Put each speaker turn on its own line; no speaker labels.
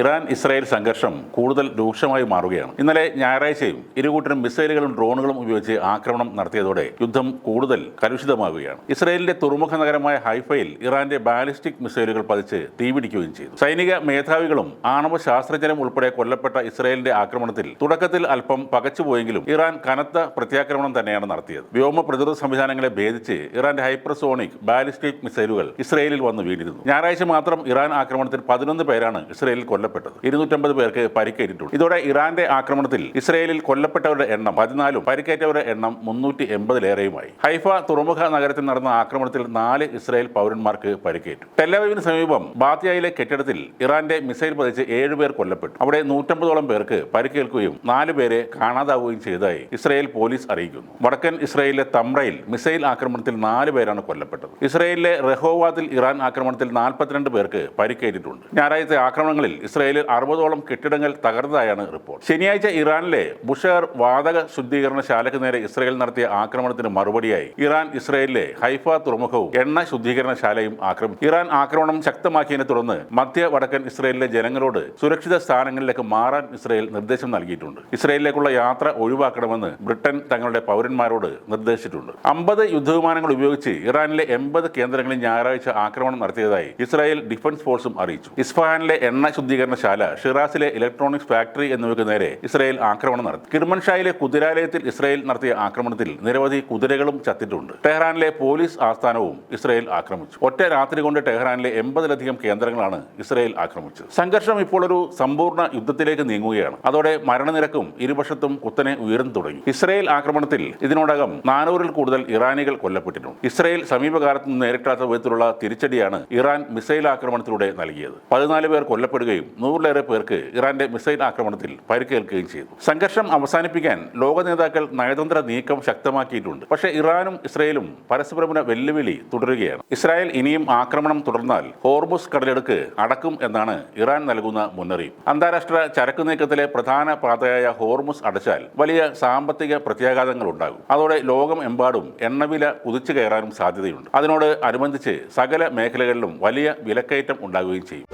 Iran Israel സംഘർഷം കൂടുതൽ രൂക്ഷമായി മാറുകയാണ്. ഇന്നലെ ഞായറാഴ്ചയും ഇരുകൂട്ടരും മിസൈലുകളും ഡ്രോണുകളും ഉപയോഗിച്ച് ആക്രമണം നടത്തിയതോടെ യുദ്ധം കൂടുതൽ കലുഷിതമാവുകയാണ്. ഇസ്രായേലിന്റെ തുറമുഖ നഗരമായ ഹൈഫയിൽ ഇറാന്റെ ബാലിസ്റ്റിക് മിസൈലുകൾ പതിച്ച് തീപിടിക്കുകയും ചെയ്തു. സൈനിക മേധാവികളും ആണവ ശാസ്ത്രജ്ഞരും ഉൾപ്പെടെ കൊല്ലപ്പെട്ട ഇസ്രായേലിന്റെ ആക്രമണത്തിൽ തുടക്കത്തിൽ അല്പം പകച്ചുപോയെങ്കിലും ഇറാൻ കനത്ത പ്രത്യാക്രമണം തന്നെയാണ് നടത്തിയത്. വ്യോമ പ്രതിരോധ സംവിധാനങ്ങളെ ഭേദിച്ച് ഇറാന്റെ ഹൈപ്പർസോണിക് ബാലിസ്റ്റിക് മിസൈലുകൾ ഇസ്രായേലിൽ വന്ന് വീണിരുന്നു. ഞായറാഴ്ച മാത്രം ഇറാൻ ആക്രമണത്തിൽ പതിനൊന്ന് പേരാണ് ഇസ്രായേലിൽ കൊല്ലപ്പെട്ടത്. ഇരുന്നൂറ്റമ്പത് പേർക്ക് പരിക്കേറ്റിട്ടുണ്ട്. ഇതോടെ ഇറാന്റെ ആക്രമണത്തിൽ ഇസ്രയേലിൽ കൊല്ലപ്പെട്ടവരുടെ എണ്ണം പതിനാലും പരിക്കേറ്റവരുടെ എണ്ണം മുന്നൂറ്റി എൺപതിലേറെയുമായി ഹൈഫ തുറമുഖ നഗരത്തിൽ നടന്ന ആക്രമണത്തിൽ നാല് ഇസ്രയേൽ പൗരന്മാർക്ക് പരിക്കേറ്റു. ടെല്ലവീവിന് സമീപം ബാത്തിയയിലെ കെട്ടിടത്തിൽ ഇറാന്റെ മിസൈൽ പതിച്ച് ഏഴുപേർ കൊല്ലപ്പെട്ടു. അവിടെ നൂറ്റമ്പതോളം പേർക്ക് പരിക്കേൽക്കുകയും നാല് പേരെ കാണാതാവുകയും ചെയ്തതായി ഇസ്രയേൽ പോലീസ് അറിയിക്കുന്നു. വടക്കൻ ഇസ്രയേലിലെ തമ്രയിൽ മിസൈൽ ആക്രമണത്തിൽ നാല് പേരാണ് കൊല്ലപ്പെട്ടത്. ഇസ്രയേലിലെ റെഹോവാത്തിൽ ഇറാൻ ആക്രമണത്തിൽ നാൽപ്പത്തിരണ്ട് പേർക്ക് പരിക്കേറ്റിട്ടുണ്ട്. ഞായറാഴ്ച ആക്രമണങ്ങളിൽ ഇസ്രായേലിൽ അറുപതോളം കെട്ടിടങ്ങൾ തകർന്നതായാണ് റിപ്പോർട്ട്. ശനിയാഴ്ച ഇറാനിലെ ബുഷേർ വാതക ശുദ്ധീകരണശാലയ്ക്ക് നേരെ ഇസ്രായേൽ നടത്തിയ ആക്രമണത്തിന് മറുപടിയായി ഇറാൻ ഇസ്രായേലിലെ ഹൈഫ തുറമുഖവും എണ്ണ ശുദ്ധീകരണശാലയും ആക്രമിച്ചു. ഇറാൻ ആക്രമണം ശക്തമാക്കിയതിനെ തുടർന്ന് മധ്യ വടക്കൻ ഇസ്രായേലിലെ ജനങ്ങളോട് സുരക്ഷിത സ്ഥാനങ്ങളിലേക്ക് മാറാൻ ഇസ്രായേൽ നിർദ്ദേശം നൽകിയിട്ടുണ്ട്. ഇസ്രായേലിലേക്കുള്ള യാത്ര ഒഴിവാക്കണമെന്ന് ബ്രിട്ടൻ തങ്ങളുടെ പൗരന്മാരോട് നിർദ്ദേശിച്ചിട്ടുണ്ട്. അമ്പത് യുദ്ധവിമാനങ്ങൾ ഉപയോഗിച്ച് ഇറാനിലെ എൺപത് കേന്ദ്രങ്ങളിൽ ഞായറാഴ്ച ആക്രമണം നടത്തിയതായി ഇസ്രായേൽ ഡിഫൻസ് ഫോഴ്സും അറിയിച്ചു. ഇസ്ഫഹാനിലെ എണ്ണ ശുദ്ധീകരണശാല ഷിറാസിലെ ഇലക്ട്രോണിക്സ് ഫാക്ടറി എന്നിവയ്ക്ക് നേരെ ഇസ്രായേൽ ആക്രമണം നടത്തി. കിർമൻഷായിലെ കുതിരാലയത്തിൽ ഇസ്രായേൽ നടത്തിയ ആക്രമണത്തിൽ നിരവധി കുതിരകളും ചത്തിട്ടുണ്ട്. ടെഹ്റാനിലെ പോലീസ് ആസ്ഥാനവും ഇസ്രായേൽ ആക്രമിച്ചു. ഒറ്റ രാത്രി കൊണ്ട് ടെഹ്റാനിലെ എൺപതിലധികം കേന്ദ്രങ്ങളാണ് ഇസ്രായേൽ ആക്രമിച്ചത്. സംഘർഷം ഇപ്പോൾ ഒരു സമ്പൂർണ യുദ്ധത്തിലേക്ക് നീങ്ങുകയാണ്. അതോടെ മരണനിരക്കും ഇരുപക്ഷത്തും കുത്തനെ ഉയർന്നു തുടങ്ങി. ഇസ്രായേൽ ആക്രമണത്തിൽ ഇതിനോടകം നാനൂറിൽ കൂടുതൽ ഇറാനികൾ കൊല്ലപ്പെട്ടിട്ടുണ്ട്. ഇസ്രായേൽ സമീപകാലത്ത് നേരിട്ടാത്ത വിധത്തിലുള്ള തിരിച്ചടിയാണ് ഇറാൻ മിസൈൽ ആക്രമണത്തിലൂടെ നൽകിയത്. പതിനാല് പേർ കൊല്ലപ്പെടുകയും നൂറിലേറെ പേർക്ക് ഇറാന്റെ മിസൈൽ ആക്രമണത്തിൽ പരിക്കേൽക്കുകയും ചെയ്തു. സംഘർഷം അവസാനിപ്പിക്കാൻ ലോക നേതാക്കൾ നയതന്ത്ര നീക്കം ശക്തമാക്കിയിട്ടുണ്ട്. പക്ഷേ ഇറാനും ഇസ്രയേലും പരസ്പരമുന വെല്ലുവിളി തുടരുകയാണ്. ഇസ്രായേൽ ഇനിയും ആക്രമണം തുടർന്നാൽ ഹോർമുസ് കടലെടുക്ക് അടക്കും എന്നാണ് ഇറാൻ നൽകുന്ന മുന്നറിയിപ്പ്. അന്താരാഷ്ട്ര ചരക്ക് നീക്കത്തിലെ പ്രധാന പാതയായ ഹോർമുസ് അടച്ചാൽ വലിയ സാമ്പത്തിക പ്രത്യാഘാതങ്ങൾ ഉണ്ടാകും. അതോടെ ലോകം എമ്പാടും എണ്ണവില കുതിച്ചു കയറാനും സാധ്യതയുണ്ട്. അതിനോട് അനുബന്ധിച്ച് സകല മേഖലകളിലും വലിയ വിലക്കയറ്റം ഉണ്ടാകുകയും ചെയ്യും.